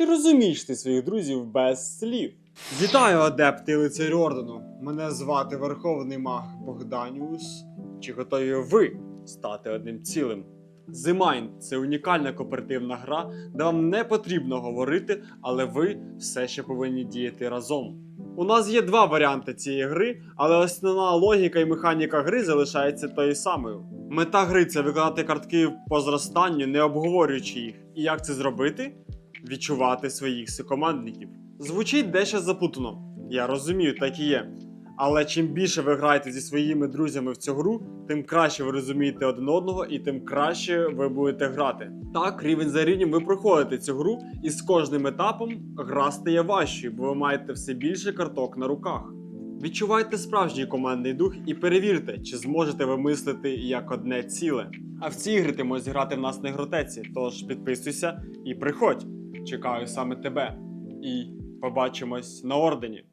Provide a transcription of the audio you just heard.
Чи розумієш ти своїх друзів без слів? Вітаю, адепти і лицарі ордену. Мене звати Верховний Маг Богданіус. Чи готові ви стати одним цілим? The Mind – це унікальна кооперативна гра, де вам не потрібно говорити, але ви все ще повинні діяти разом. У нас є два варіанти цієї гри, але основна логіка і механіка гри залишається тою самою. Мета гри це викладати картки по зростанню, не обговорюючи їх. І як це зробити? Відчувати своїх сокомандників. Звучить дещо запутано. Я розумію, так і є. Але чим більше ви граєте зі своїми друзями в цю гру, тим краще ви розумієте один одного і тим краще ви будете грати. Так, рівень за рівнем ви проходите цю гру, і з кожним етапом гра стає важчою, бо ви маєте все більше карток на руках. Відчувайте справжній командний дух і перевірте, чи зможете ви мислити як одне ціле. А в ці ігри ти можеш зіграти в нас на ігротеці, тож підписуйся і приходь. Чекаю саме тебе. І побачимось на ордені.